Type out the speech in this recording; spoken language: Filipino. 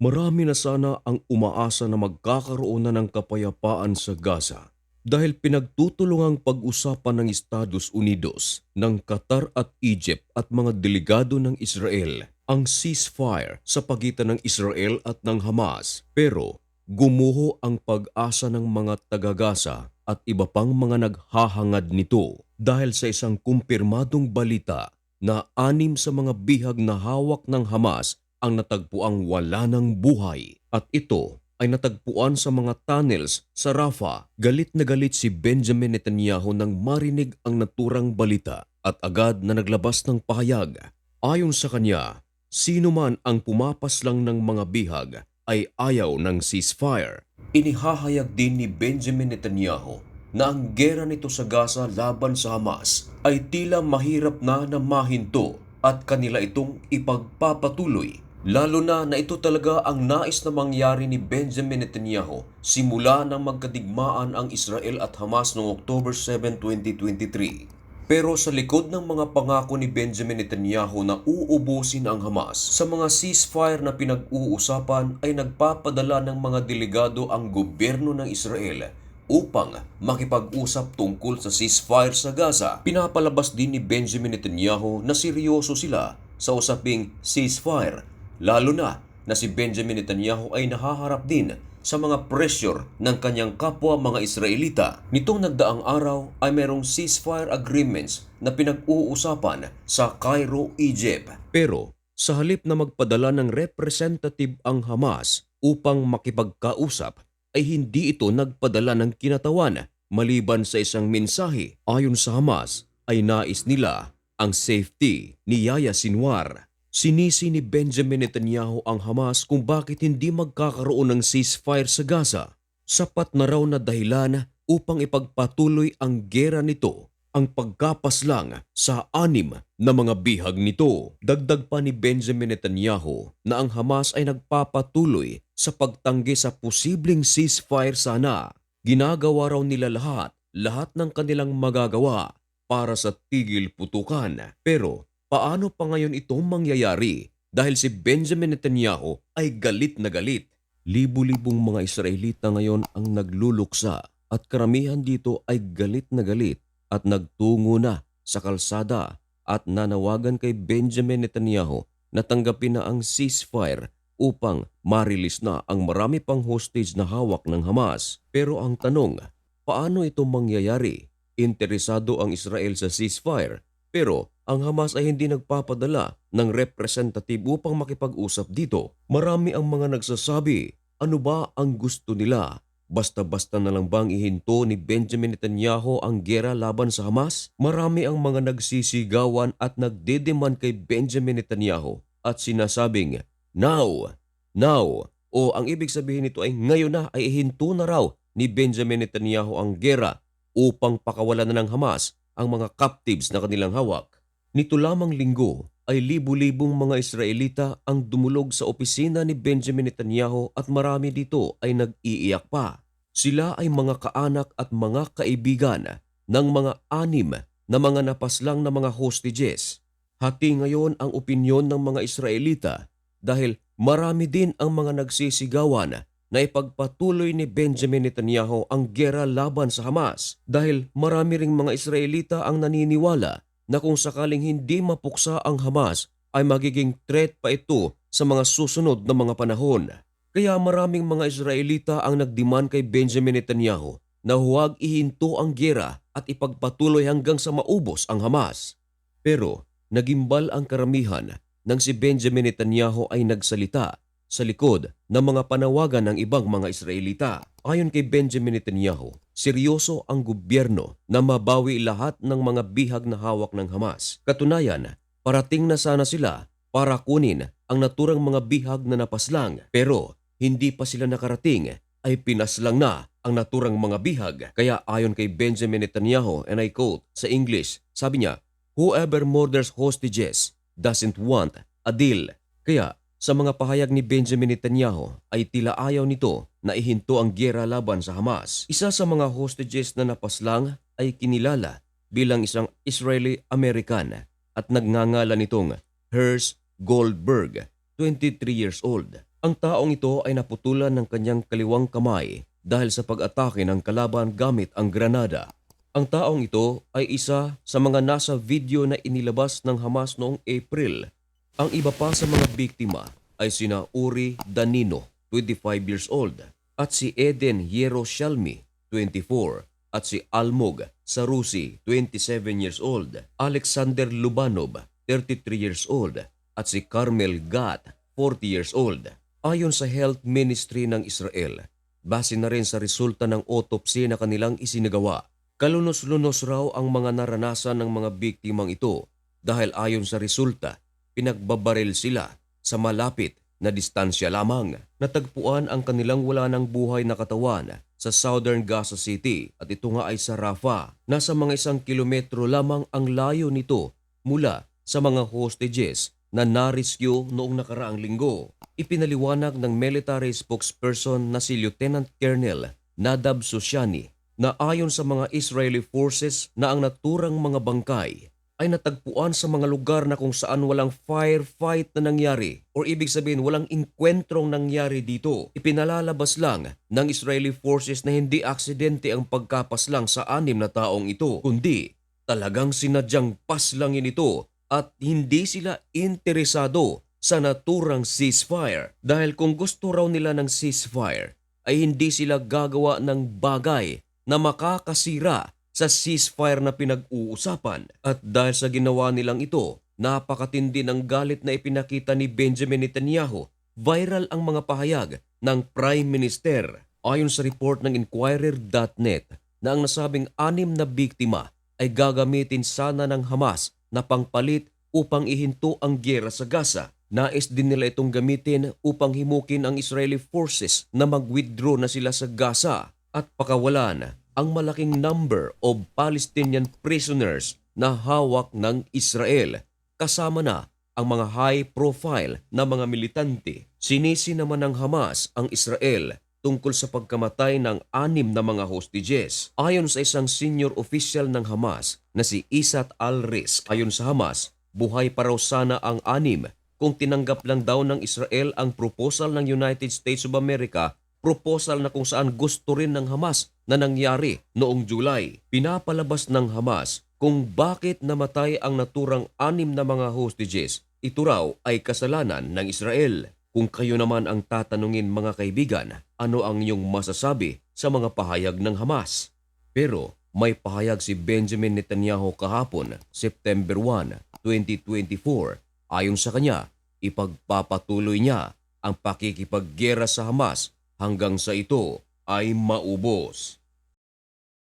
Marami na sana ang umaasa na magkakaroon na ng kapayapaan sa Gaza dahil pinagtutulungang pag-usapan ng Estados Unidos, ng Qatar at Egypt at mga delegado ng Israel ang ceasefire sa pagitan ng Israel at ng Hamas. Pero gumuho ang pag-asa ng mga taga-Gaza at iba pang mga naghahangad nito dahil sa isang kumpirmadong balita na anim sa mga bihag na hawak ng Hamas ang natagpuang wala ng buhay at ito ay natagpuan sa mga tunnels sa Rafah. Galit na galit si Benjamin Netanyahu nang marinig ang naturang balita at agad na naglabas ng pahayag. Ayon sa kanya, sino man ang pumapas lang ng mga bihag ay ayaw ng ceasefire. Inihahayag din ni Benjamin Netanyahu na ang gera nito sa Gaza laban sa Hamas ay tila mahirap na na mahinto at kanila itong ipagpapatuloy. Lalo na na ito talaga ang nais na mangyari ni Benjamin Netanyahu simula nang magkadigmaan ang Israel at Hamas noong October 7, 2023. Pero sa likod ng mga pangako ni Benjamin Netanyahu na uubusin ang Hamas, sa mga ceasefire na pinag-uusapan ay nagpapadala ng mga delegado ang gobyerno ng Israel upang makipag-usap tungkol sa ceasefire sa Gaza. Pinapalabas din ni Benjamin Netanyahu na seryoso sila sa usaping ceasefire, lalo na na si Benjamin Netanyahu ay nahaharap din sa mga pressure ng kanyang kapwa mga Israelita. Nitong nagdaang araw ay merong ceasefire agreements na pinag-uusapan sa Cairo, Egypt. Pero sa halip na magpadala ng representative ang Hamas upang makipagkausap, ay hindi ito nagpadala ng kinatawan maliban sa isang mensahe. Ayon sa Hamas ay nais nila ang safety ni Yahya Sinwar. Sinisi ni Benjamin Netanyahu ang Hamas kung bakit hindi magkakaroon ng ceasefire sa Gaza. Sapat na raw na dahilan upang ipagpatuloy ang gera nito ang pagkapas lang sa anim na mga bihag nito. Dagdag pa ni Benjamin Netanyahu na ang Hamas ay nagpapatuloy sa pagtanggi sa posibleng ceasefire sana. Ginagawa raw nila lahat, lahat ng kanilang magagawa para sa tigil putukan. Pero paano pa ngayon itong mangyayari dahil si Benjamin Netanyahu ay galit na galit. Libu-libong mga Israelita ngayon ang nagluluksa at karamihan dito ay galit na galit at nagtungo na sa kalsada at nanawagan kay Benjamin Netanyahu na tanggapin na ang ceasefire upang marilis na ang marami pang hostage na hawak ng Hamas. Pero ang tanong, paano ito mangyayari? Interesado ang Israel sa ceasefire pero ang Hamas ay hindi nagpapadala ng representative upang makipag-usap dito. Marami ang mga nagsasabi, ano ba ang gusto nila? Basta-basta na lang bang ihinto ni Benjamin Netanyahu ang gera laban sa Hamas? Marami ang mga nagsisigawan at nagdedemand kay Benjamin Netanyahu at sinasabing, Now! Now! O ang ibig sabihin nito ay ngayon na ay ihinto na raw ni Benjamin Netanyahu ang gera upang pakawalan na ng Hamas ang mga captives na kanilang hawak. Nito lamang linggo ay libu-libong mga Israelita ang dumulog sa opisina ni Benjamin Netanyahu at marami dito ay nag-iiyak pa. Sila ay mga kaanak at mga kaibigan ng mga anim na mga napaslang na mga hostages. Hati ngayon ang opinyon ng mga Israelita dahil marami din ang mga nagsisigawan na ipagpatuloy ni Benjamin Netanyahu ang gera laban sa Hamas dahil marami ring mga Israelita ang naniniwala na kung sakaling hindi mapuksa ang Hamas ay magiging threat pa ito sa mga susunod na mga panahon. Kaya maraming mga Israelita ang nagdemand kay Benjamin Netanyahu na huwag ihinto ang gera at ipagpatuloy hanggang sa maubos ang Hamas. Pero nagimbal ang karamihan nang si Benjamin Netanyahu ay nagsalita sa likod ng mga panawagan ng ibang mga Israelita. Ayon kay Benjamin Netanyahu, seryoso ang gobyerno na mabawi lahat ng mga bihag na hawak ng Hamas. Katunayan, parating na sana sila para kunin ang naturang mga bihag na napaslang pero hindi pa sila nakarating ay pinaslang na ang naturang mga bihag. Kaya ayon kay Benjamin Netanyahu, and I quote sa English, sabi niya, Whoever murders hostages doesn't want a deal. Kaya sa mga pahayag ni Benjamin Netanyahu ay tila ayaw nito na ihinto ang gera laban sa Hamas. Isa sa mga hostages na napaslang ay kinilala bilang isang Israeli-American at nagngangalan nitong Hers Goldberg, 23 years old. Ang taong ito ay naputulan ng kanyang kaliwang kamay dahil sa pag-atake ng kalaban gamit ang granada. Ang taong ito ay isa sa mga nasa video na inilabas ng Hamas noong April. Ang iba pa sa mga biktima ay sina Uri Danino, 25 years old, at si Eden Yeroshalmi, 24, at si Almog Sarusi, 27 years old, Alexander Lubanov, 33 years old, at si Carmel Gat, 40 years old. Ayon sa Health Ministry ng Israel, base na rin sa resulta ng autopsy na kanilang isinagawa, kalunos-lunos raw ang mga naranasan ng mga biktimang ito dahil ayon sa resulta, pinagbabaril sila sa malapit na distansya lamang. Natagpuan ang kanilang wala ng buhay na katawan sa southern Gaza City at ito nga ay sa Rafah. Nasa mga isang kilometro lamang ang layo nito mula sa mga hostages na na-rescue noong nakaraang linggo. Ipinaliwanag ng military spokesperson na si Lieutenant Colonel Nadab Soshani na ayon sa mga Israeli forces na ang naturang mga bangkay ay natagpuan sa mga lugar na kung saan walang firefight na nangyari or ibig sabihin walang inkwentrong nangyari dito. Ipinalalabas lang ng Israeli forces na hindi aksidente ang pagkapas lang sa anim na taong ito, kundi talagang sinadyang paslangin ito at hindi sila interesado sa naturang ceasefire dahil kung gusto raw nila ng ceasefire ay hindi sila gagawa ng bagay na makakasira sa ceasefire na pinag-uusapan. At dahil sa ginawa nilang ito, napakatindi ng galit na ipinakita ni Benjamin Netanyahu. Viral ang mga pahayag ng Prime Minister. Ayon sa report ng Inquirer.net na ang nasabing anim na biktima ay gagamitin sana ng Hamas na pangpalit upang ihinto ang gyera sa Gaza. Nais din nila itong gamitin upang himukin ang Israeli forces na mag-withdraw na sila sa Gaza at pakawalan ang malaking number of Palestinian prisoners na hawak ng Israel kasama na ang mga high-profile na mga militante. Sinisi naman ng Hamas ang Israel tungkol sa pagkamatay ng anim na mga hostages. Ayon sa isang senior official ng Hamas na si Isat al-Risk, ayon sa Hamas, buhay pa raw sana ang anim kung tinanggap lang daw ng Israel ang proposal ng United States of America proposal na kung saan gusto rin ng Hamas na nangyari noong July. Pinapalabas ng Hamas kung bakit namatay ang naturang anim na mga hostages. Ito raw ay kasalanan ng Israel. Kung kayo naman ang tatanungin mga kaibigan, ano ang iyong masasabi sa mga pahayag ng Hamas? Pero may pahayag si Benjamin Netanyahu kahapon, September 1, 2024. Ayon sa kanya, ipagpapatuloy niya ang pakikipaggera sa Hamas hanggang sa ito ay maubos.